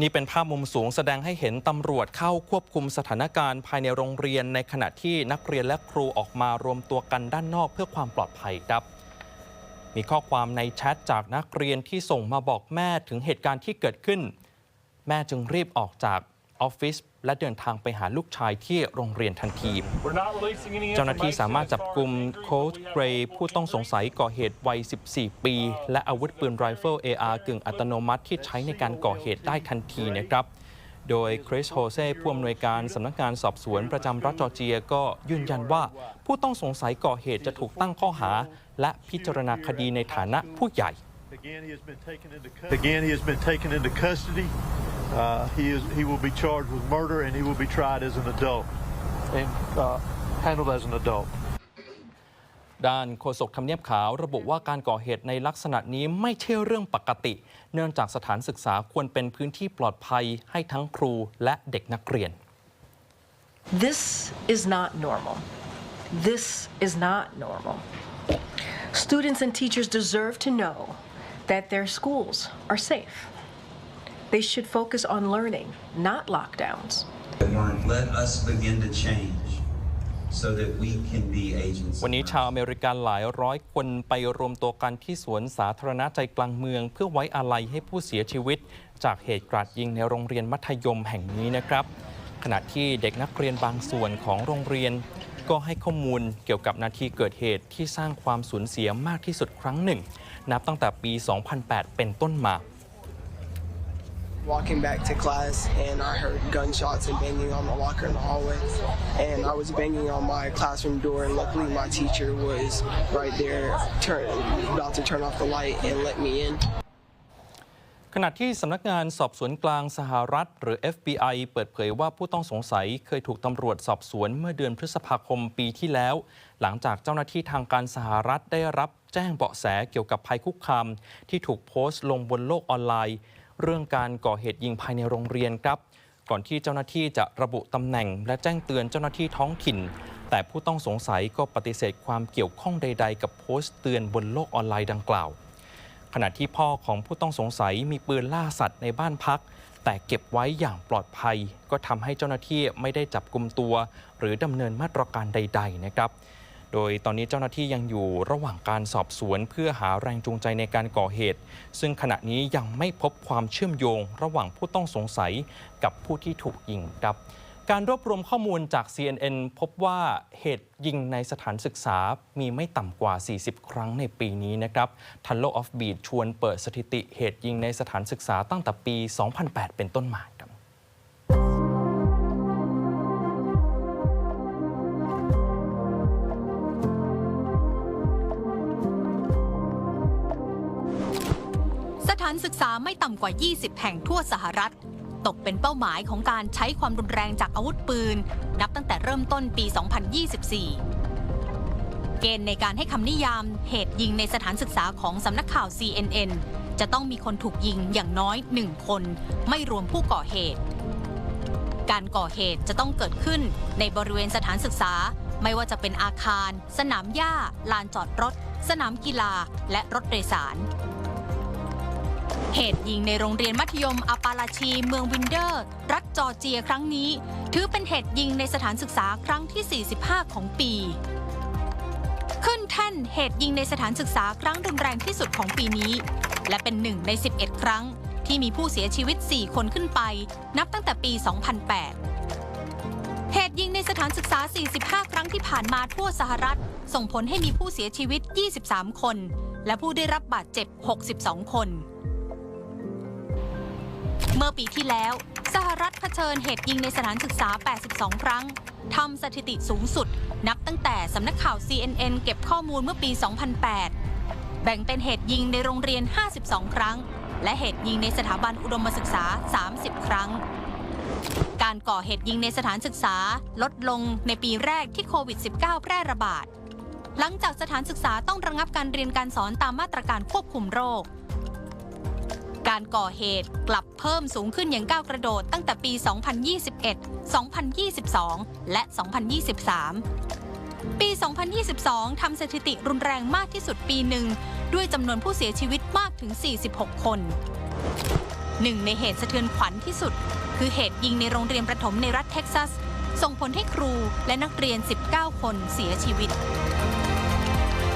นี่เป็นภาพมุมสูงแสดงให้เห็นตำรวจเข้าควบคุมสถานการณ์ภายในโรงเรียนในขณะที่นักเรียนและครูออกมารวมตัวกันด้านนอกเพื่อความปลอดภัยครับ มีข้อความในแชทจากนักเรียนที่ส่งมาบอกแม่ถึงเหตุการณ์ที่เกิดขึ้น แม่จึงรีบออกจากออฟฟิศ และเดินทางไปหาลูกชายที่โรงเรียนทันที เจ้าหน้าที่สามารถจับกลุ่มโค้ชเกรย์ผู้ต้องสงสัยก่อเหตุวัย 14 ปี และอาวุธปืนไรเฟิล AR กึ่งอัตโนมัติที่ใช้ในการก่อเหตุได้ทันทีนะครับ โดยคริสโฮเซ่ผู้อำนวยการสำนักงานสอบสวนประจำรัฐจอร์เจียก็ยืนยันว่า ผู้ต้องสงสัยก่อเหตุจะถูกตั้งข้อหา และพิจารณาคดีในฐานะผู้ใหญ่ Again, he has been taken into cu- again he has been taken into custody. Uh, he is he will be charged with murder and he will be tried as an adult and uh, handled as an adult. ด้านโฆษกทำเนียบขาวระบุว่าการก่อเหตุในลักษณะนี้ไม่ใช่เรื่องปกติ เนื่องจากสถานศึกษาควรเป็นพื้นที่ปลอดภัยให้ทั้งครูและเด็กนักเรียน This is not normal. This is not normal. Students and teachers deserve to know that their schools are safe. They should focus on learning, not lockdowns. Let us begin to change so that we can be agents. วันนี้ชาวอเมริกันหลายร้อยคนไปรวมตัวกันที่สวนสาธารณะใจกลางเมือง เพื่อไว้อาลัยให้ผู้เสียชีวิต จากเหตุกราดยิงในโรงเรียนมัธยมแห่งนี้นะครับ ขณะที่เด็กนักเรียนบางส่วนของโรงเรียน ก็ให้ข้อมูลเกี่ยวกับนาทีเกิดเหตุที่สร้างความสูญเสียมากที่สุดครั้งหนึ่ง นับตั้งแต่ปี 2008 เป็นต้นมา walking back to class and I heard gunshots and banging on the locker in the hallway. And I was banging on my classroom door and luckily my teacher was right there turn, about to turn off the light and let me in. ขณะที่สำนักงานสอบสวนกลางสหรัฐ หรือ FBI เปิดเผยว่าผู้ต้องสงสัยเคยถูกตำรวจสอบสวนเมื่อเดือนพฤษภาคมปีที่แล้ว หลังจากเจ้าหน้าที่ทางการสหรัฐได้รับแจ้งเบาะแสเกี่ยวกับภัยคุกคามที่ถูกโพสต์ลงบนโลกออนไลน์ เรื่องการก่อเหตุยิงภายในโรงเรียนครับ ก่อนที่เจ้าหน้าที่จะระบุตำแหน่ง และแจ้งเตือนเจ้าหน้าที่ท้องถิ่น แต่ผู้ต้องสงสัยก็ปฏิเสธความเกี่ยวข้องใด ๆ กับโพสต์เตือนบนโลกออนไลน์ดังกล่าว ขณะที่พ่อของผู้ต้องสงสัยมีปืนล่าสัตว์ในบ้านพัก แต่เก็บไว้อย่างปลอดภัย ก็ทำให้เจ้าหน้าที่ไม่ได้จับกลุ่มตัว หรือดำเนินมาตรการใด ๆ นะครับ โดยตอนนี้เจ้าหน้าที่ยังอยู่ระหว่างการสอบสวน เพื่อหาแรงจูงใจในการก่อเหตุ ซึ่งขณะนี้ยังไม่พบความเชื่อมโยง ระหว่างผู้ต้องสงสัยกับผู้ที่ถูกยิงครับการรวบรวมข้อมูลจาก CNN พบว่าเหตุยิงในสถานศึกษามีไม่ต่ำกว่า 40 ครั้งในปีนี้นะครับ ทันโลออฟบีดชวนเปิดสถิติเหตุยิงในสถานศึกษาตั้งแต่ปี 2008 เป็นต้นมา ศึกษาไม่ต่ำกว่า 20 แห่งทั่วสหรัฐ ตกเป็นเป้าหมายของการใช้ความรุนแรงจากอาวุธปืน นับตั้งแต่เริ่มต้นปี 2024 เกณฑ์ในการให้คำนิยามเหตุยิงในสถานศึกษาของสำนักข่าว CNN จะต้องมีคนถูกยิงอย่างน้อย 1 คน ไม่รวมผู้ก่อเหตุ การก่อเหตุจะต้องเกิดขึ้นในบริเวณสถานศึกษา ไม่ว่าจะเป็นอาคาร สนามหญ้า ลานจอดรถ สนามกีฬา และรถโดยสาร เหตุยิงในโรงเรียนมัธยมอาปาลาชีเมืองวินเดอร์ รัฐจอร์เจียครั้งนี้ ถือเป็นเหตุยิงในสถานศึกษาครั้งที่ 45 ของปี ขึ้นแท่นเหตุยิงในสถานศึกษาครั้งรุนแรงที่สุดของปีนี้ และเป็นหนึ่งใน 11 ครั้ง ที่มีผู้เสียชีวิต 4 คนขึ้นไป นับตั้งแต่ปี 2008 เหตุยิงในสถานศึกษา 45 ครั้งที่ผ่านมาทั่วสหรัฐ ส่งผลให้มีผู้เสียชีวิต 23 คน และผู้ได้รับบาดเจ็บ 62 คน เมื่อปีที่แล้ว สหรัฐเผชิญเหตุยิงในสถานศึกษา 82 ครั้งทำสถิติสูงสุด นับตั้งแต่สำนักข่าว CNN เก็บข้อมูลเมื่อปี 2008 แบ่งเป็นเหตุยิงในโรงเรียน 52 ครั้ง และเหตุยิงในสถาบันอุดมศึกษา 30 ครั้ง การก่อเหตุยิงในสถานศึกษาลดลงในปีแรกที่โควิด -19 แพร่ระบาด หลังจากสถานศึกษาต้องระงับการเรียนการสอนตามมาตรการควบคุมโรค การก่อเหตุกลับเพิ่มสูงขึ้นอย่างก้าวกระโดดตั้งแต่ปี 2021 2022 และ 2023 ปี 2022 ทำสถิติรุนแรงมากที่สุดปีหนึ่ง ด้วยจำนวนผู้เสียชีวิตมากถึง 46 คนหนึ่งในเหตุสะเทือนขวัญที่สุด คือเหตุยิงในโรงเรียนประถมในรัฐเท็กซัส ส่งผลให้ครูและนักเรียน 19 คนเสียชีวิต